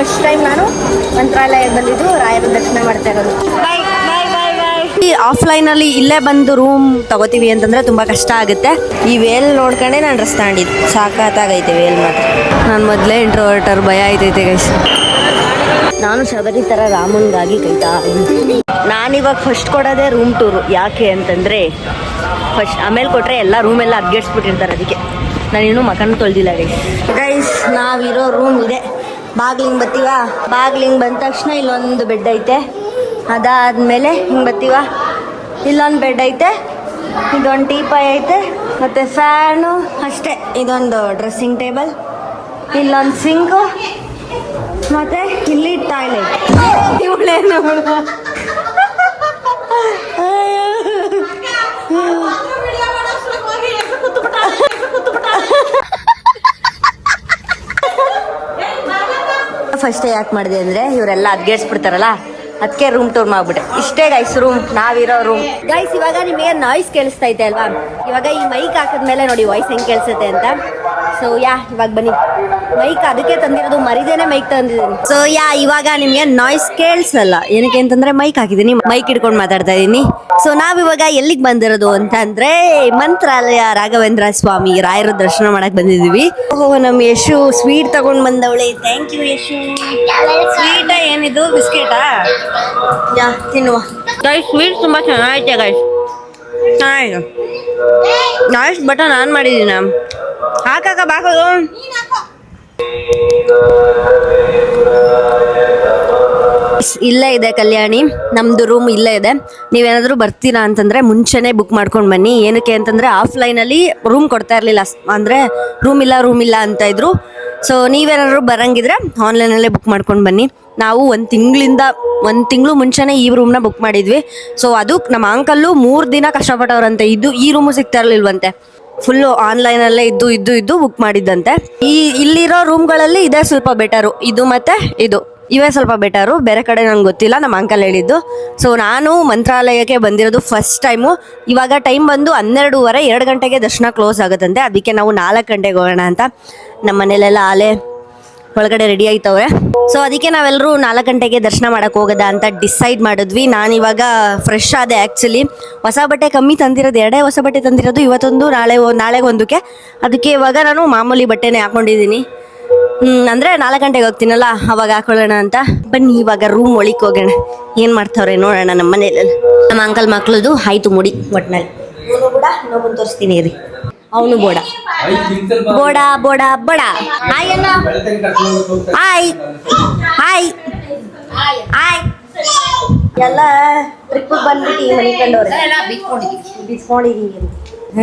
First time ನಾನು ಮಂತ್ರಾಲಯದಲ್ಲಿದ್ದು ಬಂದಿದ್ದು ರಾಯರ ದರ್ಶನ ಮಾಡ್ತಾ ಇರೋದು. ಈ ಆಫ್ಲೈನಲ್ಲಿ ಇಲ್ಲೇ ಬಂದು ರೂಮ್ ತಗೋತೀವಿ ಅಂತಂದ್ರೆ ತುಂಬಾ ಕಷ್ಟ ಆಗುತ್ತೆ. ಈ ವೇಲ್ ನೋಡ್ಕೊಂಡೆ ನಾನು ಡ್ರೆಸ್ ತಗೊಂಡಿದ್ದು. ಸಾಕಾಗೈತೆ ವೇಲ್ ಮಾತ್ರ. ನಾನು ಮೊದಲೇ ಇಂಟ್ರೋವರ್ಟರ್ ಭಯ ಆಯ್ತೈತೆ ಗೈಸ್ ನಾನು ಶಬರಿ ಥರ ರಾಮನ್ಗಾಗಿ ಕೈತಾ ನಾನು ನಾನಿವಾಗ ಫಸ್ಟ್ ಕೊಡೋದೇ ರೂಮ್ ಟೂರು ಯಾಕೆ ಅಂತಂದರೆ ಫಸ್ಟ್ ಆಮೇಲೆ ಕೊಟ್ಟರೆ ಎಲ್ಲ ರೂಮೆಲ್ಲ ಅಪ್ಗೇಟ್ಸ್ಬಿಟ್ಟಿರ್ತಾರೆ ಅದಕ್ಕೆ. ನಾನಿನ್ನೂ ಮಕನ ತೊಳ್ದಿಲ್ಲ ಗೈಸ್ ಗೈಸ್ ನಾವಿರೋ ರೂಮ್ ಇದೆ. ಬಾಗ್ಲಿಂಗ್ ಬತ್ತೀವ? ಬಾಗ್ಲಿಂಗ್ ಬಂದ ತಕ್ಷಣ ಇಲ್ಲೊಂದು ಬೆಡ್ ಐತೆ. ಅದಾದಮೇಲೆ ಹಿಂಗೆ ಬತ್ತೀವ? ಇಲ್ಲೊಂದು ಬೆಡ್ ಐತೆ. ಇದೊಂದು ಟೀಪಾಯ್ ಐತೆ. ಮತ್ತು ಫ್ಯಾನು ಅಷ್ಟೇ. ಇದೊಂದು ಡ್ರೆಸ್ಸಿಂಗ್ ಟೇಬಲ್ ಇಲ್ಲೊಂದು ಸಿಂಕು ಮತ್ತೆ ಇಲ್ಲಿ ಟಾಯ್ಲೆಟ್ ಇವಳೇನು ಫಸ್ಟ್ ಯಾಕೆ ಮಾಡಿದೆ ಅಂದರೆ ಇವರೆಲ್ಲ ಅದ್ಗೇಡ್ಸ್ಬಿಡ್ತಾರಲ್ಲ ಅದಕ್ಕೆ ರೂಮ್ ಟೂರ್ ಮಾಡ್ಬಿಟ್ಟೆ. ಇಷ್ಟೇ ಗೈಸ್ ರೂಮ್ ನಾವಿರೋ ರೂಮ್ ಗೈಸ್ ಇವಾಗ ನಿಮಗೆ ನಾಯ್ಸ್ ಕೇಳಿಸ್ತಾ ಇದೆ ಅಲ್ವಾ? ಇವಾಗ ಈ ಮೈಕ್ ಹಾಕಿದ್ಮೇಲೆ ನೋಡಿ ವಾಯ್ಸ್ ಹೆಂಗೆ ಕೇಳಿಸುತ್ತೆ ಅಂತ. ಸೊ ಯಾ ಇವಾಗ ಬನ್ನಿ. ಮೈಕ್ ಅದಕ್ಕೆ ತಂದಿರೋದು ಮರಿದೇನೆ ಮೈಕ್ ತಂದಿದ್ದೀನಿ. ಸೊ ಯಾ ಇವಾಗ ನಿಮಗೆ ನಾಯ್ಸ್ ಕೇಳಿಸಲ್ಲ. ಏನಕ್ಕೆ ಅಂತಂದ್ರೆ ಮೈಕ್ ಹಾಕಿದ್ದೀನಿ. ಮೈಕ್ ಹಿಡ್ಕೊಂಡು ಮಾತಾಡ್ತಾ ಇದ್ದೀನಿ ಸೊ ನಾವಿವಾಗ ಎಲ್ಲಿಗೆ ಬಂದಿರೋದು ಅಂತ ಅಂದ್ರೆ ಮಂತ್ರಾಲಯ ರಾಘವೇಂದ್ರ ಸ್ವಾಮಿ ರಾಯರ ದರ್ಶನ ಮಾಡಕ್ ಬಂದಿದೀವಿ ಓಹೋ ನಮ್ಮ ಯಶು ಸ್ವೀಟ್ ತಗೊಂಡ್ ಬಂದವಳೆ. Thank you Yashu. ಸ್ವೀಟ ಏನಿದು? ಬಿಸ್ಕೆಟಾ ಯಾ ತಿನ್ನುವ. ಸ್ವೀಟ್ ತುಂಬಾ ಚೆನ್ನಾಗೈತೆ ಗೈಸ್ ನಾಯ್ಸ್ ಬಟನ್ ಆನ್ ಮಾಡಿದೀನಿ ಹಾಕಾಕ ಬಾಕೋದು ಇಲ್ಲೇ ಇದೆ ಕಲ್ಯಾಣಿ. ನಮ್ದು ರೂಮ್ ಇಲ್ಲೇ ಇದೆ. ನೀವೇನಾದರೂ ಬರ್ತೀರಾ ಅಂತಂದ್ರೆ ಮುಂಚೆನೇ ಬುಕ್ ಮಾಡ್ಕೊಂಡು ಬನ್ನಿ. ಏನಕ್ಕೆ ಅಂತಂದ್ರೆ ಆಫ್ಲೈನಲ್ಲಿ ರೂಮ್ ಕೊಡ್ತಾ ಇರಲಿಲ್ಲ. ಅಂದ್ರೆ ರೂಮ್ ಇಲ್ಲ ರೂಮ್ ಇಲ್ಲ ಅಂತ ಇದ್ರು. ಸೊ ನೀವೇನಾದ್ರು ಬರಂಗಿದ್ರೆ ಆನ್ಲೈನಲ್ಲೇ ಬುಕ್ ಮಾಡ್ಕೊಂಡು ಬನ್ನಿ. ನಾವು ಒಂದು ತಿಂಗಳಿಂದ, ಒಂದು ತಿಂಗಳು ಮುಂಚೆನೇ ಈ ರೂಮ್ನ ಬುಕ್ ಮಾಡಿದ್ವಿ. ಸೊ ಅದು ನಮ್ಮ ಅಂಕಲ್ಲು ಮೂರು ದಿನ ಕಷ್ಟಪಟ್ಟವರಂತೆ. ಇದು, ಈ ರೂಮು ಸಿಗ್ತಾ ಇರಲಿಲ್ವಂತೆ. ಫುಲ್ಲು ಆನ್ಲೈನಲ್ಲೇ ಇದ್ದು ಇದ್ದು ಇದ್ದು ಬುಕ್ ಮಾಡಿದ್ದಂತೆ. ಈ, ಇಲ್ಲಿರೋ ರೂಮ್ಗಳಲ್ಲಿ ಇದೇ ಸ್ವಲ್ಪ ಬೆಟರು ಇದು ಮತ್ತು ಇದು. ಇವೇ ಸ್ವಲ್ಪ ಬೆಟರು ಬೇರೆ ಕಡೆ ನಂಗೆ ಗೊತ್ತಿಲ್ಲ, ನಮ್ಮ ಅಂಕಲ್ ಹೇಳಿದ್ದು. ಸೊ ನಾನು ಮಂತ್ರಾಲಯಕ್ಕೆ ಬಂದಿರೋದು ಫಸ್ಟ್ ಟೈಮು ಇವಾಗ ಟೈಮ್ ಬಂದು ಹನ್ನೆರಡೂವರೆ, ಎರಡು ಗಂಟೆಗೆ ದರ್ಶನ ಕ್ಲೋಸ್ ಆಗುತ್ತಂತೆ. ಅದಕ್ಕೆ ನಾವು ನಾಲ್ಕು ಗಂಟೆಗೆ ಹೋಗೋಣ ಅಂತ. ನಮ್ಮ ಮನೇಲೆಲ್ಲ ಆಲೆ ಒಳಗಡೆ ರೆಡಿ ಆಯ್ತವ್ರೆ. ಸೊ ಅದಕ್ಕೆ ನಾವೆಲ್ಲರೂ ನಾಲ್ಕು ಗಂಟೆಗೆ ದರ್ಶನ ಮಾಡಕ್ಕೆ ಹೋಗೋದ ಅಂತ ಡಿಸೈಡ್ ಮಾಡಿದ್ವಿ. ನಾನು ಇವಾಗ ಫ್ರೆಶ್ ಆದೆ ಆ್ಯಕ್ಚುಲಿ ಹೊಸ ಬಟ್ಟೆ ಕಮ್ಮಿ ತಂದಿರೋದು, ಎರಡೇ ಹೊಸ ಬಟ್ಟೆ ತಂದಿರೋದು ಇವತ್ತೊಂದು, ನಾಳೆ ನಾಳೆಗೆ ಒಂದಕ್ಕೆ. ಅದಕ್ಕೆ ಇವಾಗ ನಾನು ಮಾಮೂಲಿ ಬಟ್ಟೆನೇ ಹಾಕೊಂಡಿದ್ದೀನಿ. ಅಂದ್ರೆ ನಾಲ್ಕು ಗಂಟೆಗೆ ಹೋಗ್ತೀನಲ್ಲ, ಅವಾಗ ಹಾಕೊಳ್ಳೋಣ ಅಂತ. ಬನ್ನಿ, ಇವಾಗ ರೂಮ್ ಒಳಿಕ್ ಹೋಗೋಣ. ಏನು ಮಾಡ್ತಾವ್ರೆ ನೋಡೋಣ ನಮ್ಮ ಮನೇಲಿ ನಮ್ಮ ಅಂಕಲ್ ಮಕ್ಳದು ಆಯ್ತು ಮುಡಿ ಒಟ್ಟಿನಲ್ಲಿ ಕೂಡ ಇನ್ನೊಬ್ಬನ್ ತೋರಿಸ್ತೀನಿ ರೀ ಅವನು ಬೋಡ. ಬೋಡ ಬೋಡ ಬೋಡ. ಹಾಯ್ ಅಣ್ಣ ಹಾಯ್. ಹಾಯ್. ಹಾಯ್. ಎಲ್ಲ ಟ್ರಿಪ್ ಬಂದ್ಬಿಟ್ಟು ಮನಿಕೊಂಡವ್ರೆ ಕಂಡವ್ರೆ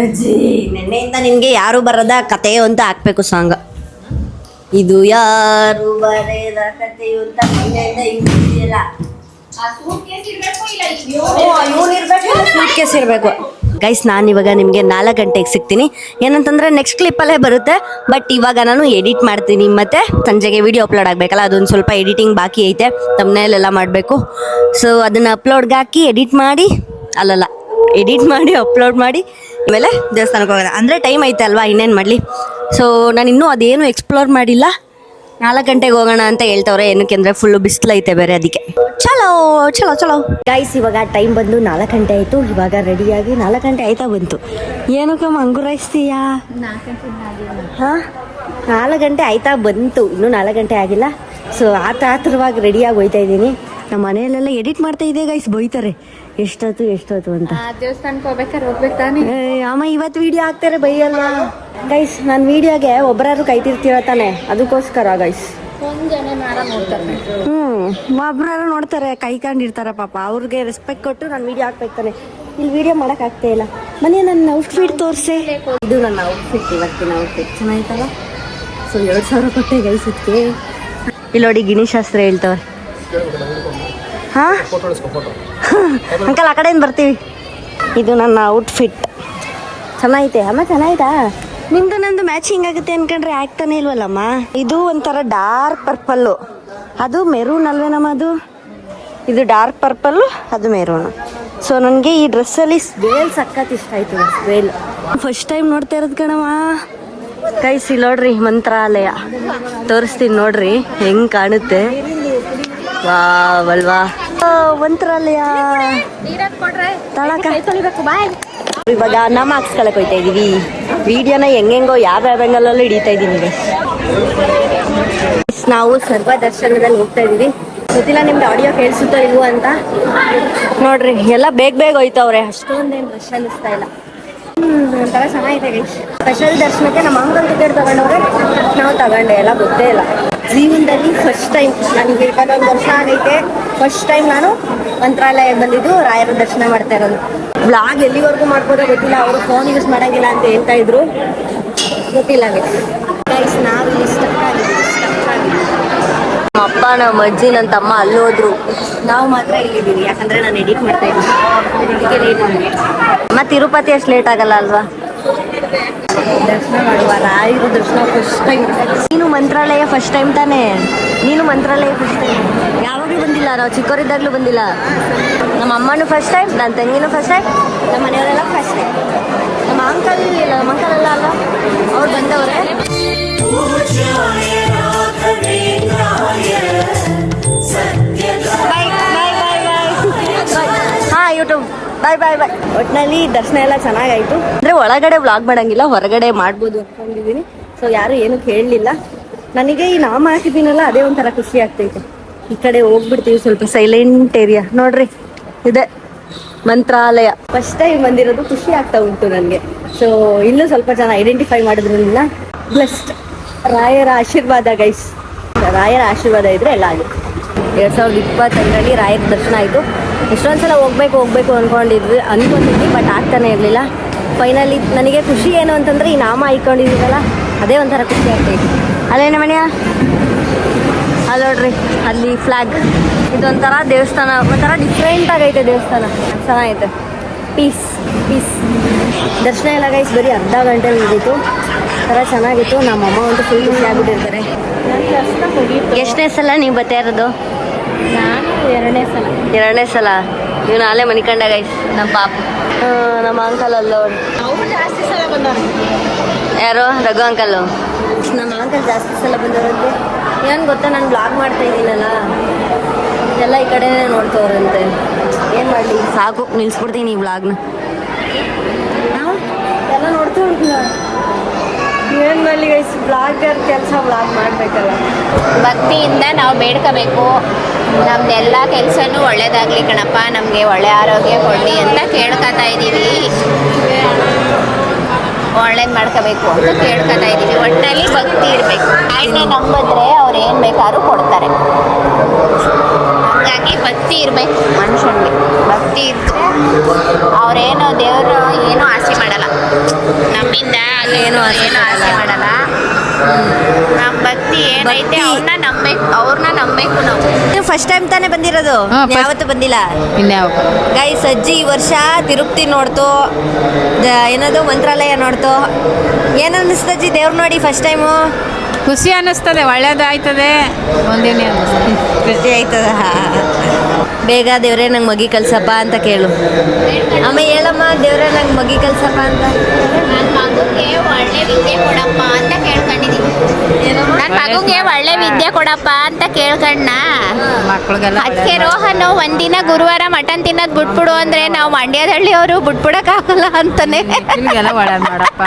ಅಜ್ಜಿ ನಿನ್ನೆಯಿಂದ ನಿನ್ಗೆ ಯಾರು ಬರದ ಕಥೆಯು ಅಂತ ಹಾಕ್ಬೇಕು ಸಾಂಗ್. ಇದು ಯಾರು ಬರೆದ ಕಥೆಯು ಅಂತ ನಿನ್ನೆಯಿಂದ ಹಿಂಗಿದೆಯಲ್ಲ ಸೂಟ್ ಕೇಸ್ ಇರಬೇಕು. ಗೈಸ್ ನಾನು ಇವಾಗ ನಿಮಗೆ ನಾಲ್ಕು ಗಂಟೆಗೆ ಸಿಗ್ತೀನಿ. ಏನಂತಂದ್ರೆ ನೆಕ್ಸ್ಟ್ ಕ್ಲಿಪ್ಪಲ್ಲೇ ಬರುತ್ತೆ. ಬಟ್ ಇವಾಗ ನಾನು ಎಡಿಟ್ ಮಾಡ್ತೀನಿ. ಮತ್ತೆ ಸಂಜೆಗೆ ವಿಡಿಯೋ ಅಪ್ಲೋಡ್ ಆಗಬೇಕಲ್ಲ, ಅದೊಂದು ಸ್ವಲ್ಪ ಎಡಿಟಿಂಗ್ ಬಾಕಿ ಐತೆ. ತಮ್ಮನೇಲೆಲ್ಲ ಮಾಡಬೇಕು. ಸೊ ಅದನ್ನು ಅಪ್ಲೋಡ್ಗೆ ಹಾಕಿ ಎಡಿಟ್ ಮಾಡಿ, ಅಲ್ಲಲ್ಲ ಎಡಿಟ್ ಮಾಡಿ ಅಪ್ಲೋಡ್ ಮಾಡಿ, ಆಮೇಲೆ ದೇವಸ್ಥಾನಕ್ಕೆ ಹೋಗೋಣ. ಅಂದರೆ ಟೈಮ್ ಐತೆ ಅಲ್ವಾ, ಇನ್ನೇನು ಮಾಡಲಿ? ಸೊ ನಾನು ಇನ್ನೂ ಅದೇನು ಎಕ್ಸ್ಪ್ಲೋರ್ ಮಾಡಿಲ್ಲ. ನಾಲ್ಕು ಗಂಟೆಗೆ ಹೋಗೋಣ ಅಂತ ಹೇಳ್ತವ್ರೆ. ಏನಕ್ಕೆ ಅಂದರೆ ಫುಲ್ಲು ಬಿಸಿಲೈತೆ ಬೇರೆ ಅದಕ್ಕೆ. ಚಲೋ ಚಲೋ ಚಲೋ. ಗೈಸ್ ಇವಾಗ ಟೈಮ್ ಬಂದು ನಾಲ್ಕು ಗಂಟೆ ಆಯಿತು. ಇವಾಗ ರೆಡಿಯಾಗಿ ನಾಲ್ಕು ಗಂಟೆ ಆಯ್ತಾ ಬಂತು. ಏನಕ್ಕೆ ಮಂಗುರಾಯಿಸ್ತೀಯಾ ಹಾಂ? ನಾಲ್ಕು ಗಂಟೆ ಆಯ್ತಾ ಬಂತು. ಇನ್ನೂ ನಾಲ್ಕು ಗಂಟೆ ಆಗಿಲ್ಲ. ಸೊ ಆತ ಆತರವಾಗಿ ರೆಡಿಯಾಗಿ ಹೋಯ್ತಾ ಇದ್ದೀನಿ. ನಮ್ಮ ಮನೆಯಲ್ಲೆಲ್ಲ ಎಡಿಟ್ ಮಾಡ್ತಾ ಇದೆ ಗೈಸ್ ಬೈತಾರೆ. ಎಷ್ಟೊತ್ತು ಎಷ್ಟೊತ್ತು ಅಂತ. ದೇವಸ್ಥಾನಕ್ಕೆ ಹೋಗ್ಬೇಕಾದ್ರೆ ಹೋಗ್ಬೇಕು ತಾನೇ? ಅಮ್ಮ ಇವತ್ತು ವಿಡಿಯೋ ಹಾಕ್ತಾರೆ ಬೈಯಲ್ವಾ ಗೈಸ್ ನಾನು ವಿಡಿಯೋಗೆ ಒಬ್ಬರಾದ್ರು ಕೈತಿರ್ತೀರ ತಾನೆ? ಅದಕ್ಕೋಸ್ಕರ ಗೈಸ್ ಹ್ಞೂ ಒಬ್ರಾರು ನೋಡ್ತಾರೆ. ಕೈ ಕಂಡಿರ್ತಾರೆ ಪಾಪ. ಅವ್ರಿಗೆ ರೆಸ್ಪೆಕ್ಟ್ ಕೊಟ್ಟು ನಾನು ವಿಡಿಯೋ ಹಾಕ್ಬೇಕು ತಾನೆ. ಇಲ್ಲಿ ವಿಡಿಯೋ ಮಾಡಕ್ ಆಗ್ತಾ ಇಲ್ಲ. ಮನೆ ನನ್ನ ಔಟ್ಫಿಟ್ ತೋರಿಸೆ. ಇದು ನನ್ನ ಔಟ್ಫಿಟ್ ಇವತ್ತಿನ ಔಟ್ಫಿಟ್ ಚೆನ್ನಾಗಿತ್ತಲ್ಲ? ಸೊ ಎರಡು ಸಾವಿರ ಕೊಟ್ಟೆ ಗೈಸಕ್ಕೆ ಇಲ್ಲಿ ನೋಡಿ ಗಿಣಿಶಾಸ್ತ್ರ ಹೇಳ್ತವ್ರೆ. ಹಾಂ? ಅಂಕಲ್ ಆ ಕಡೆಯಿಂದ ಬರ್ತೀವಿ. ಇದು ನನ್ನ ಔಟ್ಫಿಟ್ ಚೆನ್ನಾಗೈತೆ ಅಮ್ಮ ಚೆನ್ನಾಗಿದಾ ನಿಮ್ದು ನಂದು ಮ್ಯಾಚಿಂಗ್ ಆಗುತ್ತೆ ಅನ್ಕೊಂಡ್ರೆ ಆಗ್ತಾನೆ ಇಲ್ವಲ್ಲಮ್ಮ? ಇದು ಒಂಥರ ಡಾರ್ಕ್ ಪರ್ಪಲ್ಲು ಅದು ಮೆರೂನ್ ಅಲ್ವೇನಮ್ಮ ಅದು? ಇದು ಡಾರ್ಕ್ ಪರ್ಪಲ್ಲು ಅದು ಮೆರೂನ್ ಸೊ ನನಗೆ ಈ ಡ್ರೆಸ್ಸಲ್ಲಿ ಸ್ವೇಲ್ ಸಕ್ಕತ್ ಇಷ್ಟ ಆಯ್ತು ಸ್ವೇಲ್ ಫಸ್ಟ್ ಟೈಮ್ ನೋಡ್ತಾ ಇರೋದು ಕಣಮ್ಮ. ಕೈಸಿ ನೋಡ್ರಿ ಮಂತ್ರಾಲಯ. ತೋರಿಸ್ತೀನಿ ನೋಡ್ರಿ ಹೆಂಗೆ ಕಾಣುತ್ತೆ. ವಾ ಅಲ್ವಾ? ತಳಕ. ಇವಾಗ ನಮ್ಮ ಹಾಕ್ಸ್ಕೊಳಕ್ ಹೋಯ್ತಾ ಇದೀವಿ. ವಿಡಿಯೋನ ಹೆಂಗೆಂಗೋ ಯಾವ ಯಾವ ಆ್ಯಂಗಲಲ್ಲೂ ಹಿಡಿತಾ guys. ನಾವು ಸರ್ವ ದರ್ಶನದಲ್ಲಿ ಹೋಗ್ತಾ ಇದೀವಿ. ಗೊತ್ತಿಲ್ಲ ನಿಮ್ದು ಆಡಿಯೋ ಕೇಳಿಸುತ್ತೋ ಇಲ್ವೋ ಅಂತ. ನೋಡ್ರಿ, ಎಲ್ಲ ಬೇಗ ಬೇಗ ಹೋಯ್ತವ್ರೆ. ಅಷ್ಟೊಂದೇನು ರಶ್ ಅನ್ನಿಸ್ತಾ ಇಲ್ಲ. ಒಂಥರ ಚೆನ್ನಾಗಿದೆ ಸ್ಪೆಷಲ್ ದರ್ಶನಕ್ಕೆ ನಮ್ಮ ಅಂಗಲ್ ಟಿಕೆಟ್ ತಗೊಂಡವ್ರೆ. ನಾವು ತಗೊಂಡೆ, ಎಲ್ಲ ಗೊತ್ತೇ ಇಲ್ಲ. ಜೀವನದಲ್ಲಿ ಫಸ್ಟ್ ಟೈಮ್ ನನಗೆ ಇಪ್ಪತ್ತೊಂದು ವರ್ಷ ಆಗೈತೆ. ಫಸ್ಟ್ ಟೈಮ್ ನಾನು ಮಂತ್ರಾಲಯ ಬಂದಿದ್ದು ರಾಯರ ದರ್ಶನ ಮಾಡ್ತಾ ಇರೋದು. ಬ್ಲಾಗ್ ಎಲ್ಲಿವರೆಗೂ ಮಾಡ್ಬೋದೋ ಗೊತ್ತಿಲ್ಲ, ಅವರು ಫೋನ್ ಯೂಸ್ ಮಾಡೋಂಗಿಲ್ಲ ಅಂತ ಹೇಳ್ತಾ ಇದ್ರು. ಗೊತ್ತಿಲ್ಲ ನಾವು ಅಪ್ಪ, ನಮ್ಮ ಅಜ್ಜಿ, ನನ್ನ ತಮ್ಮ ಅಲ್ಲಿ ಹೋದ್ರು. ನಾವು ಮಾತ್ರ ಇಲ್ಲಿದ್ದೀವಿ, ಯಾಕಂದ್ರೆ ನಾನು ಎಡಿಟ್ ಮಾಡ್ತಾ ಇದ್ದೀನಿ. ಲೇಟ್ ಮತ್ತೆ ತಿರುಪತಿ ಅಷ್ಟು ಲೇಟ್ ಆಗಲ್ಲ ಅಲ್ವಾ? ದರ್ಶನ ಮಾಡುವ ರಾಯರು ದರ್ಶನ ಫಸ್ಟ್ ಟೈಮ್ ನೀನು ಮಂತ್ರಾಲಯ ಫಸ್ಟ್ ಟೈಮ್ ತಾನೇ? ನೀನು ಮಂತ್ರಾಲಯ ಫಸ್ಟ್ ಟೈಮ್ ಯಾವಾಗಲೂ ಬಂದಿಲ್ಲ ನಾವು ಚಿಕ್ಕವರಿದ್ದಾಗಲೂ ಬಂದಿಲ್ಲ. ನಮ್ಮ ಅಮ್ಮನೂ ಫಸ್ಟ್ ಟೈಮ್ ನನ್ನ ತಂಗಿನೂ ಫಸ್ಟ್ ಟೈಮ್ ನಮ್ಮ ಮನೆಯವರೆಲ್ಲ ಫಸ್ಟ್ ಟೈಮ್ ನಮ್ಮ ಅಂಕಲ್ ಇಲ್ಲ ನಮ್ಮ ಅಂಕಲ್ ಎಲ್ಲ ಅಲ್ಲ ಅವ್ರು ಬಂದವ್ರೆ. ಬಾಯ್ ಬಾಯ್ ಬಾಯ್ ಒಟ್ಟಿನಲ್ಲಿ ದರ್ಶನ ಎಲ್ಲ ಚೆನ್ನಾಗಾಯ್ತು. ಅಂದ್ರೆ ಒಳಗಡೆ ವ್ಲಾಗ್ ಮಾಡಂಗಿಲ್ಲ, ಹೊರಗಡೆ ಮಾಡ್ಬೋದು ಅನ್ಕೊಂಡಿದೀನಿ. ಸೊ ಯಾರು ಏನು ಕೇಳಲಿಲ್ಲ. ನನಗೆ ಈ ನಾಮ ಹಾಕಿದ್ದೀನಲ್ಲ ಅದೇ ಒಂಥರ ಖುಷಿ ಆಗ್ತೈತೆ. ಈ ಕಡೆ ಹೋಗ್ಬಿಡ್ತೀವಿ ಸ್ವಲ್ಪ ಸೈಲೆಂಟ್ ಏರಿಯಾ ನೋಡ್ರಿ, ಇದೆ ಮಂತ್ರಾಲಯ. ಫಸ್ಟ್ ಟೈಮ್ ಬಂದಿರೋದು ಖುಷಿ ಆಗ್ತಾ ಉಂಟು ನನಗೆ. ಸೊ ಇಲ್ಲೂ ಸ್ವಲ್ಪ ಜನ ಐಡೆಂಟಿಫೈ ಮಾಡಿದ್ರಿಂದ ಬ್ಲೆಸ್ಟ್ ರಾಯರ ಆಶೀರ್ವಾದ ಗೈಸ್ ರಾಯರ ಆಶೀರ್ವಾದ ಇದ್ರೆ ಎಲ್ಲ ಆಗುತ್ತೆ. ಎರಡ್ ಸಾವಿರದ ಇಪ್ಪತ್ತೈದರಲ್ಲಿ ರಾಯರ ದರ್ಶನ ಆಯಿತು. ಎಷ್ಟೊಂದು ಸಲ ಹೋಗ್ಬೇಕು ಹೋಗ್ಬೇಕು ಅನ್ಕೊಂಡಿದ್ವಿ. ಅನ್ಕೊಂಡಿದ್ವಿ ಬಟ್ ಆಗ್ತಾನೆ ಇರಲಿಲ್ಲ. ಫೈನಲಿ ನನಗೆ ಖುಷಿ ಏನು ಅಂತಂದ್ರೆ ಈ ನಾಮ ಹಾಕೊಂಡಿದೀವಲ್ಲ ಅದೇ ಒಂಥರ ಖುಷಿ ಆಗ್ತೈತಿ ಅಲ್ಲೇನ ಮನೆಯ? ಅಲ್ಲಿ ನೋಡ್ರಿ ಅಲ್ಲಿ ಫ್ಲಾಗ್ ಇದೊಂಥರ ದೇವಸ್ಥಾನ ಒಂಥರ ಡಿಫ್ರೆಂಟ್ ಆಗೈತೆ ದೇವಸ್ಥಾನ. ಚೆನ್ನಾಗೈತೆ. ಪೀಸ್ ಪೀಸ್ ದರ್ಶನ ಎಲ್ಲ ಗೈಸ್ ಬರೀ ಅರ್ಧ ಗಂಟೆ ಮುಗಿತು. ಥರ ಚೆನ್ನಾಗಿತ್ತು. ನಮ್ಮ ಅಮ್ಮ ಅಂತೂ ಫುಲ್ ಖುಷಿ ಆಗಿಬಿಟ್ಟಿರ್ತಾರೆ. ಎಷ್ಟನೇ ಸಲ ನೀವು ಬರ್ತಾ ಇರೋದು? ಎರಡನೇ ಸಲ. ಎರಡನೇ ಸಲ? ನೀವು ನಾಳೆ ಮನಿಕಂಡ ಗೈಸ್ ನಮ್ಮ ಪಾಪ. ನಮ್ಮ ಅಂಕಲ್ ಅಲ್ಲವ್ರು ಅವರು ಜಾಸ್ತಿ ಸಲ ಬಂದವರು. ಯಾರು? ರಘು ಅಂಕಲ್ ನಮ್ಮ ಅಂಕಲ್ ಜಾಸ್ತಿ ಸಲ ಬಂದವರಂತೆ ಏನು ಗೊತ್ತಾ ನಾನು ಬ್ಲಾಗ್ ಮಾಡ್ತಾ ಇದ್ದೀನಲ್ಲ? ಎಲ್ಲ ಈ ಕಡೆನೇ ನೋಡ್ತವ್ರಂತೆ. ಏನು ಮಾಡಲಿ? ಸಾಕು ನಿಲ್ಸ್ಬಿಡ್ತೀನಿ ಈ ಬ್ಲಾಗ್ನ ಎಲ್ಲ ನೋಡ್ತಾ ಏನು ಮಾಡಲಿ ಗೈಸ್ ಬ್ಲಾಗರ್ ಕೆಲಸ ಬ್ಲಾಗ್ ಮಾಡಬೇಕಲ್ಲ. ಭಕ್ತಿಯಿಂದ ನಾವು ಬೇಡ್ಕೋಬೇಕು. ನಮ್ದೆಲ್ಲ ಕೆಲಸನೂ ಒಳ್ಳೇದಾಗ್ಲಿ ಕಣಪ್ಪ, ನಮಗೆ ಒಳ್ಳೆ ಆರೋಗ್ಯ ಕೊಡಲಿ ಅಂತ ಕೇಳ್ಕೊತಾ ಇದ್ದೀವಿ. ಒಳ್ಳೇದು ಮಾಡ್ಕೋಬೇಕು ಅಂತ ಕೇಳ್ಕೊತಾ ಇದ್ದೀವಿ. ಒಟ್ಟಲ್ಲಿ ಭಕ್ತಿ ಇರಬೇಕು. ಆಯ್ನೆ ನಂಬಿದ್ರೆ ಅವ್ರು ಏನು ಬೇಕಾದ್ರೂ ಕೊಡ್ತಾರೆ. ಹಾಗಾಗಿ ಭಕ್ತಿ ಇರಬೇಕು ಮನುಷ್ಯನಿಗೆ. ಭಕ್ತಿ ಇದ್ದರೆ ಅವರೇನು ದೇವರು ಏನೂ ಆಸೆ ಮಾಡಲ್ಲ. ನಮ್ಮಿಂದ ಏನೂ ಏನು ಆಸೆ ಮಾಡಲ್ಲ. ನಮ್ಮ ಭಕ್ತಿ ಏನೈತೆ. ಅವ್ರನ್ನ ನಂಬೇಕು ಅವ್ರನ್ನ ನಂಬೇಕು ನಾವು. ನೀವು ಫಸ್ಟ್ ಟೈಮ್ ತಾನೇ ಬಂದಿರೋದು? ಹಾ, first- ಯಾವತ್ತೂ ಬಂದಿಲ್ಲ? ಇನ್ಯಾವ? ಗೈಸ್ ಅಜ್ಜಿ ಈ ವರ್ಷ ತಿರುಪತಿ ನೋಡ್ತು. ದ- ಏನದು? ಮಂತ್ರಾಲಯ ನೋಡ್ತು. ಏನ್ ಅನ್ನಿಸ್ತು ಅಜ್ಜಿ ದೇವ್ರು ನೋಡಿ ಫಸ್ಟ್ ಟೈಮು ಖುಷಿ ಅನ್ನಿಸ್ತದೆ ಒಳ್ಳೇದಾಯ್ತದೆ ಮುಂದಿನ ಅನ್ನಿಸ್ತದೆ ಖುಷಿ ಆಯ್ತದ? ಬೇಗ ದೇವ್ರೆ ನಂಗೆ ಮಗಿ ಕಲ್ಸಪ್ಪ ಅಂತ ಕೇಳು. ಅಮ್ಮ ಹೇಳಮ್ಮ ದೇವ್ರೆ ನಂಗೆ ಮಗಿ ಕಲ್ಸಪ್ಪ ಅಂತ. ನನ್ನ ಮಗುಗೆ ಒಳ್ಳೆ ವಿದ್ಯೆ ಕೊಡಪ್ಪ ಅಂತ ಕೇಳ್ಕೊಂಡಿದೀನಿ ನನ್ನ ಮಗುಗೆ ಒಳ್ಳೆ ವಿದ್ಯೆ ಕೊಡಪ್ಪ ಅಂತ ಕೇಳ್ಕಣ್ಣ. ಅದಕ್ಕೆ ರೋಹನ್ ಒಂದಿನ ಗುರುವಾರ ಮಟನ್ ತಿನ್ನೋದು ಬಿಟ್ಬಿಡು ಅಂದ್ರೆ ನಾವು ಮಂಡ್ಯದಳ್ಳಿಯವರು ಬಿಟ್ಬಿಡಕ್ಕಾಗಲ್ಲ ಅಂತಾನೆ. ಆಗಲ್ಲ ಅಂತಾನೆ ಮಾಡಪ್ಪ.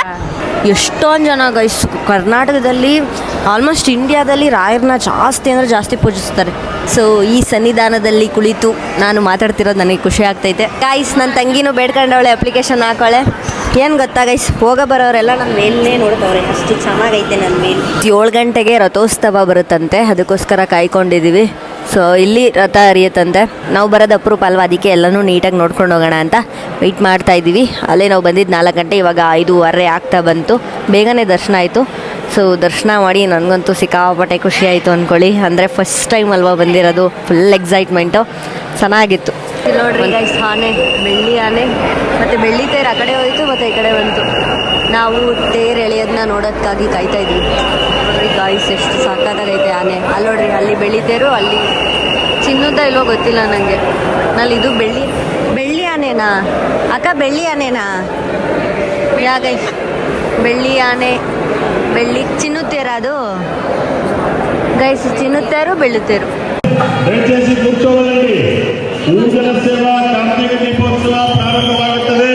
ಎಷ್ಟೊಂದು ಜನ ಗೈಸ್ ಕರ್ನಾಟಕದಲ್ಲಿ ಆಲ್ಮೋಸ್ಟ್ ಇಂಡಿಯಾದಲ್ಲಿ ರಾಯರನ್ನ ಜಾಸ್ತಿ ಅಂದರೆ ಜಾಸ್ತಿ ಪೂಜಿಸ್ತಾರೆ. ಸೊ ಈ ಸನ್ನಿಧಾನದಲ್ಲಿ ಕುಳಿತು ನಾನು ಮಾತಾಡ್ತಿರೋದು ನನಗೆ ಖುಷಿ ಆಗ್ತೈತೆ. ಗೈಸ್ ನನ್ನ ತಂಗಿನೂ ಬೇಡ್ಕೊಂಡವಳೆ ಅಪ್ಲಿಕೇಶನ್ ಹಾಕೊಳ್ಳೆ ಏನು ಗೊತ್ತಾ ಗೈಸ್ ಹೋಗ ಬರೋರೆಲ್ಲ ನನ್ನ ಮೇಲೇ ನೋಡ್ತವ್ರೆ. ಅಷ್ಟು ಚೆನ್ನಾಗೈತೆ ನನ್ನ ಮೇಲೆ. ಏಳು ಗಂಟೆಗೆ ರಥೋತ್ಸವ ಬರುತ್ತಂತೆ, ಅದಕ್ಕೋಸ್ಕರ ಕಾಯ್ಕೊಂಡಿದ್ದೀವಿ ಸೊ ಇಲ್ಲಿ ರಥ ಹರಿಯುತ್ತಂತೆ. ನಾವು ಬರೋದು ಅಪರೂಪ ಅಲ್ವಾ? ಅದಕ್ಕೆ ಎಲ್ಲನೂ ನೀಟಾಗಿ ನೋಡ್ಕೊಂಡು ಹೋಗೋಣ ಅಂತ ವೆಯ್ಟ್ ಮಾಡ್ತಾ ಇದ್ದೀವಿ. ಅಲ್ಲೇ ನಾವು ಬಂದಿದ್ದು ನಾಲ್ಕು ಗಂಟೆ, ಇವಾಗ ಐದೂವರೆ ಆಗ್ತಾ ಬಂತು. ಬೇಗನೆ ದರ್ಶನ ಆಯಿತು. ಸೊ ದರ್ಶನ ಮಾಡಿ ನನಗಂತೂ ಸಿಕ್ಕಾಪಟ್ಟೆ ಖುಷಿ ಆಯಿತು ಅಂದ್ಕೊಳ್ಳಿ ಅಂದರೆ ಫಸ್ಟ್ ಟೈಮ್ ಅಲ್ವಾ ಬಂದಿರೋದು? ಫುಲ್ ಎಕ್ಸೈಟ್ಮೆಂಟು ಚೆನ್ನಾಗಿತ್ತು. ನೋಡ್ರಿ ಆನೆ, ಬೆಳ್ಳಿ ಆನೆ. ಮತ್ತು ಬೆಳ್ಳಿ ತೇರು ಆ ಕಡೆ ಹೋಯಿತು, ಮತ್ತು ಈ ಕಡೆ ಬಂತು. ನಾವು ತೇರು ಎಳೆಯೋದನ್ನ ನೋಡೋದಕ್ಕಾಗಿ ಕಾಯ್ತಾ ಇದ್ವಿ. ಗಾಯ್ಸ್ ಎಷ್ಟು ಸಾಕಾಗೈತೆ ಆನೆ. ಅಲ್ಲಿ ನೋಡ್ರಿ, ಅಲ್ಲಿ ಬೆಳಿತೇರು, ಅಲ್ಲಿ ಚಿನ್ನದ ಇಲ್ವೋ ಗೊತ್ತಿಲ್ಲ ನನಗೆ ನಲ್ಲಿ ಇದು ಬೆಳ್ಳಿ ಬೆಳ್ಳಿ ಆನೆನಾ? ಅಕ್ಕ, ಬೆಳ್ಳಿ ಆನೆನಾ? ಯಾಗೈಸ್ ಬೆಳ್ಳಿ ಆನೆ, ಬೆಳ್ಳಿ ಚಿನ್ನುತ್ತೇರ ಅದು? ಗೈಸ್ ಚಿನ್ನುತ್ತೇರು, ಬೆಳ್ಳುತ್ತೇರು. ಸೇವಾ ದೀಪೋತ್ಸವ ಪ್ರಾರಂಭವಾಗುತ್ತದೆ.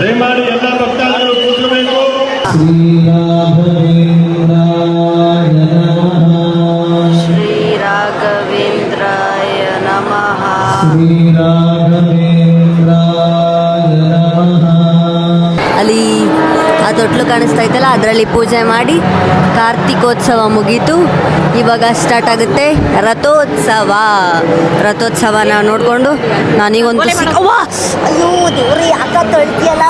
ದಯಮಾಡಿ ಎಲ್ಲ ಭಕ್ತ ಅಲ್ಲಿ ಆ ತೊಟ್ಲು ಕಾಣಿಸ್ತಾ ಇತ್ತಲ್ಲ ಅದರಲ್ಲಿ ಪೂಜೆ ಮಾಡಿ ಕಾರ್ತಿಕೋತ್ಸವ ಮುಗೀತು ಇವಾಗ ಸ್ಟಾರ್ಟ್ ಆಗುತ್ತೆ ರಥೋತ್ಸವ ರಥೋತ್ಸವನ ನೋಡಿಕೊಂಡು ನಾನೀಗೊಂದು ಒಂದು ಅವ್ವ! ಅಯ್ಯೋ ದೇವ್ರಿ ಯಾಕ ತೊಳ್ತಿಯಲ್ಲ?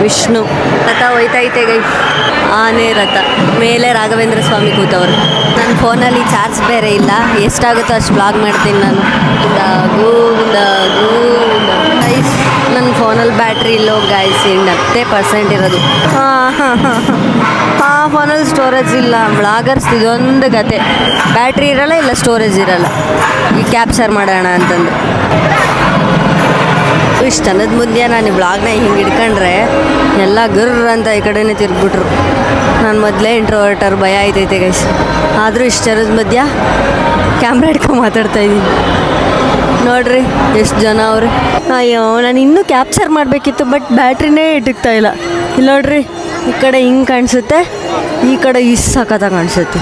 ವಿಷ್ಣು. ರಥ ಹೋಯ್ತೈತೆ ಗೈ. ಆನೆ, ರಥ. ಮೇಲೆ ರಾಘವೇಂದ್ರ ಸ್ವಾಮಿ ಕೂತವ್ರು. ನನ್ನ ಫೋನಲ್ಲಿ ಚಾರ್ಜ್ ಬೇರೆ ಇಲ್ಲ. ಎಷ್ಟಾಗುತ್ತೋ ಅಷ್ಟು ಬ್ಲಾಗ್ ಮಾಡ್ತೀನಿ ನಾನು. ಗೂಂದ ಗೋವಿಂದ ಗೈಸ್. ನನ್ನ ಫೋನಲ್ಲಿ ಬ್ಯಾಟ್ರಿ ಇಲ್ಲೋ ಗೈಸ್ ಹತ್ತೇ ಪರ್ಸೆಂಟ್ ಇರೋದು. ಹಾಂ ಹಾಂ ಹಾಂ ಹಾಂ. ಫೋನಲ್ಲಿ ಸ್ಟೋರೇಜ್ ಇಲ್ಲ. ಬ್ಲಾಗರ್ಸ್ ಇದೊಂದು ಕತೆ ಬ್ಯಾಟ್ರಿ ಇರಲ್ಲ, ಇಲ್ಲ ಸ್ಟೋರೇಜ್ ಇರಲ್ಲ. ಈ ಕ್ಯಾಪ್ಚರ್ ಮಾಡೋಣ ಅಂತಂದು. ಇಷ್ಟನದ ಮುಂದೆ ನಾನು ಬ್ಲಾಗ್ನ ಹಿಂಗೆ ಹಿಡ್ಕೊಂಡ್ರೆ ಎಲ್ಲ ಗರ್ ಅಂತ ಈ ಕಡೆನೇ ತಿರ್ಗ್ಬಿಟ್ರು. ನಾನು ಮೊದಲೇ ಇಂಟ್ರೋವರ್ಟರ್ ಭಯ ಆಯ್ತೈತೆ ಗೈಸ್ ಆದರೂ ಇಷ್ಟರದ ಮಧ್ಯ ಕ್ಯಾಮ್ರಾ ಹಿಡ್ಕೊಂಡು ಮಾತಾಡ್ತಾ ಇದ್ದೀನಿ. ನೋಡ್ರಿ ಎಷ್ಟು ಜನ ಅವ್ರಿ. ಅಯ್ಯೋ, ನಾನು ಇನ್ನೂ ಕ್ಯಾಪ್ಚರ್ ಮಾಡಬೇಕಿತ್ತು ಬಟ್ ಬ್ಯಾಟ್ರಿನೇ ಇಟ್ಟಿಗ್ತಾ ಇಲ್ಲ. ಇಲ್ಲಿ ನೋಡ್ರಿ, ಈ ಕಡೆ ಹಿಂಗೆ ಕಾಣಿಸುತ್ತೆ, ಈ ಕಡೆ ಇಷ್ಟು ಸಖತ್ತ ಕಾಣಿಸುತ್ತೆ.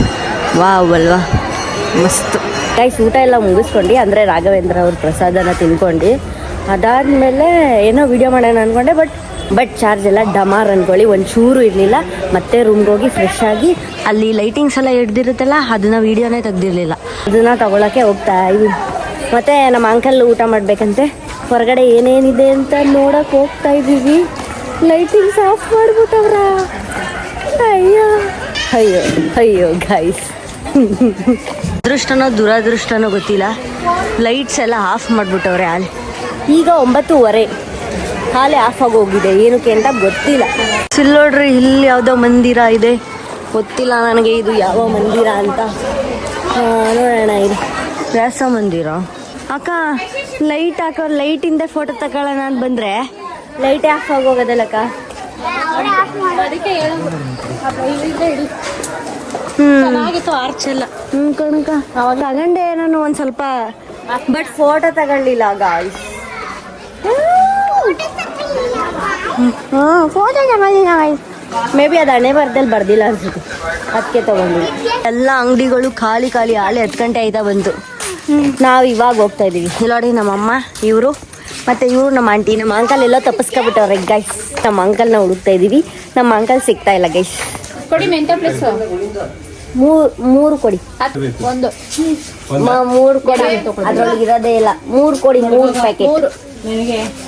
ವಾವ್ ಅಲ್ವಾ? ಮಸ್ತ್. ಗೈಸ್ ಊಟ ಎಲ್ಲ ಮುಗಿಸ್ಕೊಂಡು ಅಂದರೆ ರಾಘವೇಂದ್ರ ಅವ್ರ ಪ್ರಸಾದನ ತಿನ್ಕೊಂಡು ಅದಾದಮೇಲೆ ಏನೋ ವಿಡಿಯೋ ಮಾಡೋಣ ಅಂದ್ಕೊಂಡೆ ಬಟ್ ಬಟ್ ಚಾರ್ಜ್ ಎಲ್ಲ ಡಮಾರ್ ಅಂದ್ಕೊಳ್ಳಿ ಚೂರು ಇರಲಿಲ್ಲ. ಮತ್ತೆ ರೂಮ್ಗೆ ಹೋಗಿ ಫ್ರೆಶ್ ಆಗಿ ಅಲ್ಲಿ ಲೈಟಿಂಗ್ಸ್ ಎಲ್ಲ ಹಿಡ್ದಿರುತ್ತಲ್ಲ, ಅದನ್ನ ವಿಡಿಯೋನೇ ತೆಗ್ದಿರಲಿಲ್ಲ. ಅದನ್ನ ತಗೊಳಕ್ಕೆ ಹೋಗ್ತಾ ಇದ್ದೀನಿ. ಮತ್ತೆ ನಮ್ಮ ಅಂಕಲ್ ಊಟ ಮಾಡಬೇಕಂತೆ. ಹೊರಗಡೆ ಏನೇನಿದೆ ಅಂತ ನೋಡಕ್ಕೆ ಹೋಗ್ತಾ ಇದ್ದೀವಿ. ಲೈಟಿಂಗ್ಸ್ ಆಫ್ ಮಾಡ್ಬಿಟ್ಟವ್ರ. ಅಯ್ಯೋ. ಅಯ್ಯೋ ಅಯ್ಯೋ ಗೈಸ್ ಅದೃಷ್ಟನೋ ದುರದೃಷ್ಟನೋ ಗೊತ್ತಿಲ್ಲ. ಲೈಟ್ಸ್ ಎಲ್ಲ ಆಫ್ ಮಾಡಿಬಿಟ್ಟವ್ರೆ ಹಾಲೆ ಈಗ ಒಂಬತ್ತುವರೆ. ಹಾಲೆ ಆಫ್ ಆಗಿ ಹೋಗಿದೆ. ಏನಕ್ಕೆ ಅಂತ ಗೊತ್ತಿಲ್ಲ. ಸಿಲ್ ನೋಡ್ರಿ ಇಲ್ಲಿ ಯಾವುದೋ ಮಂದಿರ ಇದೆ. ಗೊತ್ತಿಲ್ಲ ನನಗೆ ಇದು ಯಾವ ಮಂದಿರ ಅಂತ. ನೋಡೋಣ ಇದು. ವ್ಯಾಸ ಮಂದಿರ. ಅಕ್ಕ ಲೈಟ್ ಹಾಕೋ ಲೈಟಿಂದ ಫೋಟೋ ತಗೊಳ್ಳೋಣ ಅಂತ ಬಂದರೆ. ಲೈಟೇ ಆಫ್ ಆಗಿ ಚೆನ್ನಾಗಿತ್ತು ಆರ್ಚ್ ಎಲ್ಲ. ಹ್ಞೂ ಕಣಕ ಅವಾಗ ತಗೊಂಡೆ ನಾನು ಒಂದು ಸ್ವಲ್ಪ ಬಟ್ ಫೋಟೋ ತಗೊಳ್ಳಿಲ್ಲ ಗಾಯ್ಸ್ ಹಾಂ ಫೋಟೋ ಮೇ ಬಿ ಅದು ಹಣೆ ಬರ್ದಲ್ಲಿ ಬರ್ದಿಲ್ಲ ಅನ್ಸುತ್ತೆ. ಅದಕ್ಕೆ ತಗೊಂಡು ಎಲ್ಲ ಅಂಗಡಿಗಳು ಖಾಲಿ ಖಾಲಿ ಆಳೆ ಹತ್ತು ಗಂಟೆ ಆಯ್ತಾ ಬಂತು. ನಾವು ಇವಾಗ ಹೋಗ್ತಾ ಇಲ್ಲೋಡಿ ನೋಡಿ ನಮ್ಮಮ್ಮ, ಇವರು, ಮತ್ತೆ ಇವರು ನಮ್ಮ ಆಂಟಿ. ನಮ್ಮ ಅಂಕಲ್ ಎಲ್ಲೋ ತಪ್ಪಿಸ್ಕೊಬಿಟ್ಟವ್ರೆ ಗೈಸ್ ನಮ್ಮ ಅಂಕಲ್ನ ಹುಡುಕ್ತಾ ಇದೀವಿ. ನಮ್ಮ ಅಂಕಲ್ ಸಿಗ್ತಾ ಇಲ್ಲ ಗೈಸ್ ಕೊಡಿ ಪ್ಲೇಸ್. ಮೂರು ಮೂರು ಕೊಡಿ. ಒಂದು. ಮ- ಮೂರು ಕೊಡಿ. ಅದ್ರೊಳಗೆ ಇರೋದೇ ಇಲ್ಲ. ಮೂರು ಕೊಡಿ ಮೂರು ಪ್ಯಾಕೆಟ್ ಮೂರು.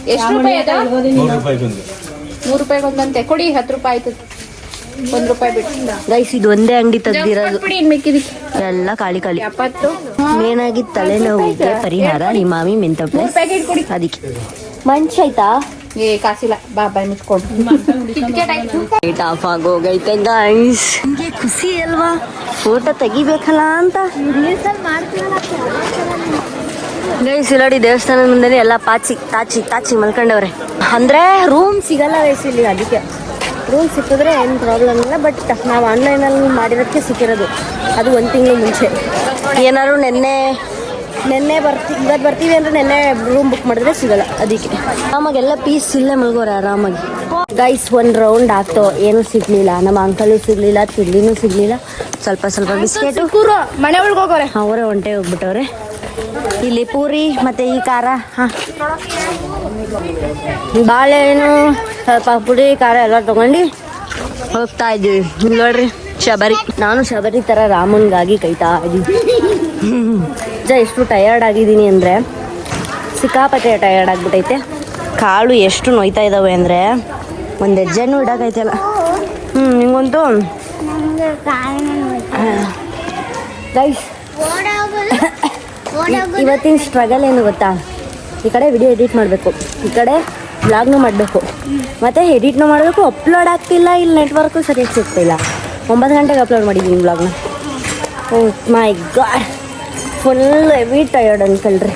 ಎಷ್ಟು ರೂಪಾಯಿ ಅದ? ರೂಪಾಯಿ ಒಂದಂತೆ ಕೊಡಿ ಹತ್ತು ರೂಪಾಯಿ ಆಯ್ತು. ಒಂದ್ ರೂಪಾಯಿ ಬಿಟ್ಟು ಗೈಸ್ ಇದು ಒಂದೇ ಅಂಗಡಿ ತೆಗ್ದಿರೋದು. ಎಲ್ಲ ಖಾಲಿ ಖಾಲಿ. ಎಪ್ಪತ್ತು. ಮೇನ್ ಆಗಿ ತಲೆನೋವಿಗೆ ಪರಿಹಾರ ನಿಮ್ಮ ಮಾಮಿ ಮೆಂತಪ್ಲೆ ಪ್ಯಾಕೆಟ್ ಕೊಡಿ. ಅದಕ್ಕೆ. ಮಂಚ್ ಆಯ್ತಾ? ಏ, ಕಾಸಿಲ್ಲ. ಬಾ ಬಾಯ್ ಮುಚ್ಕೊಂಡು ಲೈಟ್ ಆಫ್ ಆಗೋಗೈತೆ ಗೈಸ್ ನಿಮಗೆ ಖುಷಿ ಅಲ್ವಾ? ಫೋಟೋ ತೆಗಿಬೇಕಲ್ಲ ಅಂತ. ಗೈಸ್ ಇಲ್ಲೋಡಿ, ದೇವಸ್ಥಾನದ ಮುಂದೆ ಎಲ್ಲ ಪಾಚಿ, ತಾಚಿ ತಾಚಿ ಮಲ್ಕೊಂಡವ್ರೆ. ಅಂದ್ರೆ ರೂಮ್ ಸಿಗಲ್ಲ ಗೈಸ್ ಇಲ್ಲಿ ಅದಕ್ಕೆ. ರೂಮ್ ಸಿಕ್ಕಿದ್ರೆ ಏನು ಪ್ರಾಬ್ಲಮ್ ಇಲ್ಲ ಬಟ್ ನಾವು ಆನ್ಲೈನಲ್ಲಿ ಮಾಡಿರೋದಕ್ಕೆ ಸಿಕ್ಕಿರೋದು. ಅದು ಒಂದು ತಿಂಗಳು ಮುಂಚೆ. ಏನಾದ್ರು ನೆನ್ನೆ ನೆನ್ನೆ ಬರ್ತಿ ಇವತ್ತು ಬರ್ತೀವಿ ಅಂದ್ರೆ ನೆನ್ನೆ ರೂಮ್ ಬುಕ್ ಮಾಡಿದ್ರೆ ಸಿಗಲ್ಲ ಅದಕ್ಕೆ. ಆರಾಮಾಗಿ ಎಲ್ಲ ಪೀಸ್ ಇಲ್ಲೇ ಮಲ್ಗೋರೆ ಆರಾಮಾಗಿ. ಗೈಸ್ ಒಂದು ರೌಂಡ್ ಆಗ್ತೋ ಏನೂ ಸಿಗ್ಲಿಲ್ಲ. ನಮ್ಮ ಅಂಕಲು ಸಿಗ್ಲಿಲ್ಲ ತಿಂಡಿನೂ ಸಿಗ್ಲಿಲ್ಲ. ಸ್ವಲ್ಪ ಸ್ವಲ್ಪ ಬಿಸ್ಕೆಟು. ಮನೆ ಒಳಗೆ ಹೋಗೋರೆ. ಅವರೇ ಒಂಟೆ ಹೋಗ್ಬಿಟ್ಟವ್ರೆ. ಇಲ್ಲಿ ಪೂರಿ ಮತ್ತೆ ಈ ಖಾರ ಹಾಂ. ಬಾಳೆಹಣ್ಣು ಸ್ವಲ್ಪ ಪುಡಿ ಖಾರ ಎಲ್ಲ ತಗೊಂಡು ಹೋಗ್ತಾ ಇದ್ದೀವಿ. ನೋಡ್ರಿ ಶಬರಿ. ನಾನು ಶಬರಿ ಥರ ರಾಮನ್ಗಾಗಿ ಕೈತಾ ಇದ್ದೀವಿ ನಿಜ ಎಷ್ಟು ಟಯರ್ಡ್ ಆಗಿದ್ದೀನಿ ಅಂದರೆ ಸಿಕ್ಕಾಪಟ್ಟೆ ಟಯರ್ಡ್ ಆಗಿಬಿಟ್ಟೈತೆ ಕಾಳು ಎಷ್ಟು ನೋಯ್ತಾ ಇದ್ದಾವೆ ಅಂದರೆ ಒಂದು ಹೆಜ್ಜೆನೂ ಇಡೋಕೈತಲ್ಲ. ಹ್ಞೂ ನಿಂಗಂತೂ ಗೈಸ್ ಇವತ್ತಿನ ಸ್ಟ್ರಗಲ್ ಏನು ಗೊತ್ತಾ? ಈ ಕಡೆ ವಿಡಿಯೋ ಎಡಿಟ್ ಮಾಡಬೇಕು. ಈ ಕಡೆ ಬ್ಲಾಗ್ನು ಮಾಡಬೇಕು. ಮತ್ತು ಎಡಿಟ್ನು ಮಾಡಬೇಕು ಅಪ್ಲೋಡ್ ಆಗ್ತಿಲ್ಲ ಇಲ್ಲಿ ನೆಟ್ವರ್ಕು ಸರಿಯಾಗಿ ಸಿಗ್ತಿಲ್ಲ. ಒಂಬತ್ತು ಗಂಟೆಗೆ ಅಪ್ಲೋಡ್ ಮಾಡಿದ್ದೀನಿ ಬ್ಲಾಗ್ನ ಓ my god full heavy tired ಅನ್ಕಳ್ರಿ.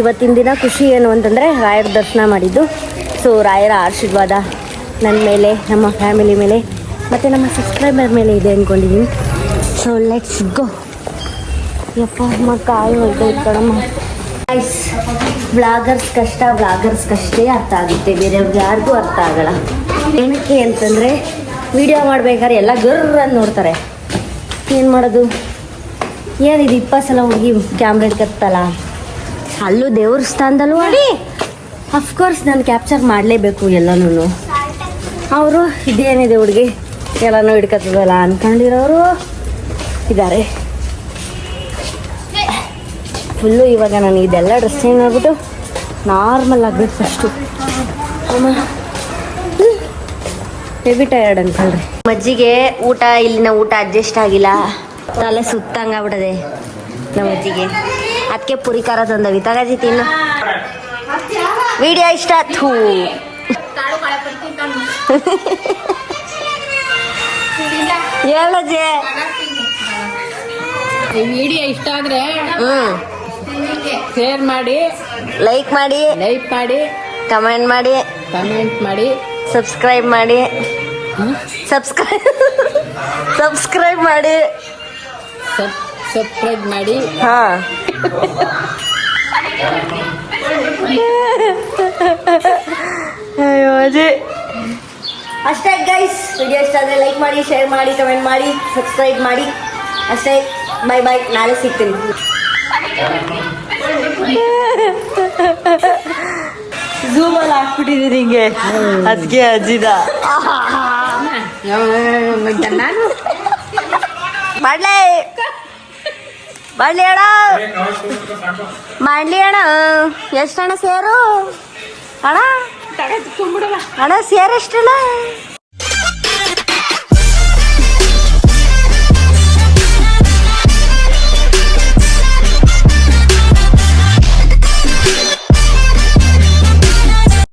ಇವತ್ತಿನ ದಿನ ಖುಷಿ ಏನು ಅಂತಂದರೆ ರಾಯರ ದರ್ಶನ ಮಾಡಿದ್ದು. ಸೊ ರಾಯರ ಆಶೀರ್ವಾದ ನನ್ನ ಮೇಲೆ, ನಮ್ಮ ಫ್ಯಾಮಿಲಿ ಮೇಲೆ, ಮತ್ತು ನಮ್ಮ ಸಬ್ಸ್ಕ್ರೈಬರ್ ಮೇಲೆ ಇದೆ ಅಂದ್ಕೊಂಡಿದ್ದೀನಿ ಸೊ ಲೆಟ್ಸ್ ಗೋ ಯಪ್ಪ, ಅಮ್ಮ ಕಾಯಿ ಹೊಯ್ತೈತೆ ಕಣಮ್ಮ. ಐಸ್ ವ್ಲಾಗರ್ಸ್ ಕಷ್ಟ ವ್ಲಾಗರ್ಸ್ಗಷ್ಟೇ ಅರ್ಥ ಆಗುತ್ತೆ. ಬೇರೆಯವ್ರಿಗೆ ಯಾರಿಗೂ ಅರ್ಥ ಆಗಲ್ಲ. ಏನಕ್ಕೆ ಅಂತಂದರೆ ವಿಡಿಯೋ ಮಾಡ್ಬೇಕಾದ್ರೆ ಎಲ್ಲ ಗರ್ರನ್ನು ನೋಡ್ತಾರೆ. ಏನು ಮಾಡೋದು? ಏನಿದು ಇಪ್ಪತ್ತು ಸಲ ಹುಡುಗಿ ಕ್ಯಾಮ್ರ ಕತ್ತಲ್ಲ ಅಲ್ಲೂ ದೇವ್ರ ಸ್ಥಾನದಲ್ಲೂ ಅಫ್ಕೋರ್ಸ್ ನಾನು ಕ್ಯಾಪ್ಚರ್ ಮಾಡಲೇಬೇಕು ಎಲ್ಲನೂ ಅವರು ಇದೇನಿದೆ ಹುಡುಗಿ? ಎಲ್ಲನೂ ಹಿಡ್ಕತ್ತದಲ್ಲ ಅನ್ಕೊಂಡಿರೋರು? ಇದ್ದಾರೆ ಫುಲ್ಲು ಇವಾಗ ನಾನು ಇದೆಲ್ಲ ಡ್ರೆಸ್ ಚೇಂಜ್ ಆಗ್ಬಿಟ್ಟು ನಾರ್ಮಲ್ ಆಗಬೇಕು ಫಸ್ಟು ಹೆವಿ ಟಯರ್ಡ್ ಅನ್ಕೊಳ್ರಿ. ಮಜ್ಜಿಗೆ ಊಟ ಇಲ್ಲಿನ ಊಟ ಅಡ್ಜಸ್ಟ್ ಆಗಿಲ್ಲ. ತಲೆ ಸುತ್ತಂಗ ಬಿಡದೆ ನಮ್ಮ ಅಜ್ಜಿಗೆ. ಅದಕ್ಕೆ ಪುರಿ ಖಾರ ತಂದವಿ. ತಗಜಿ ತಿನ್ನು. ವಿಡಿಯೋ ಇಷ್ಟ ಥೂ. ಹೇಳಜ್ಜೆ ಈ ವಿಡಿಯೋ ಇಷ್ಟ ಆದ್ರೆ ಹ್ಮ್. ಶೇರ್ ಮಾಡಿ ಲೈಕ್ ಮಾಡಿ. ಲೈಕ್ ಮಾಡಿ. ಕಮೆಂಟ್ ಮಾಡಿ. ಕಮೆಂಟ್ ಮಾಡಿ. ಸಬ್ಸ್ಕ್ರೈಬ್ ಮಾಡಿ. ಸಬ್ಸ್ಕ್ರೈಬ್ ಸಬ್ಸ್ಕ್ರೈಬ್ ಮಾಡಿ. ಸಬ್ಸ್ಕ್ರೈಬ್ ಮಾಡಿ ಹಾ ಅಯ್ಯೋ ಅಜಿ ಅಷ್ಟೇ ಗೈಸ್ ವಿಡಿಯೋ ಇಷ್ಟ ಆದರೆ ಲೈಕ್ ಮಾಡಿ ಶೇರ್ ಮಾಡಿ ಕಮೆಂಟ್ ಮಾಡಿ ಸಬ್ಸ್ಕ್ರೈಬ್ ಮಾಡಿ ಅಷ್ಟೇ ಬೈ ಬೈ ನಾಳೆ ಸಿಗ್ತೀನಿ ಝೂಮಲ್ಲಿ ಹಾಕ್ಬಿಟ್ಟಿದ್ದೀನಿ ಹಿಂಗೆ ಅದಕ್ಕೆ ಅಜ್ಜಿದ ಮಾಡ್ಲೇ ಮಾಡ್ಲಿ ಅಣ್ಣ. ಮಾಡ್ಲಿ ಅಣ್ಣ. ಎಷ್ಟು ಅಣ್ಣ ಸೇರು? ಅಣ್ಣ? ಅಣ್ಣ ಸೇರು ಎಷ್ಟಣ್ಣ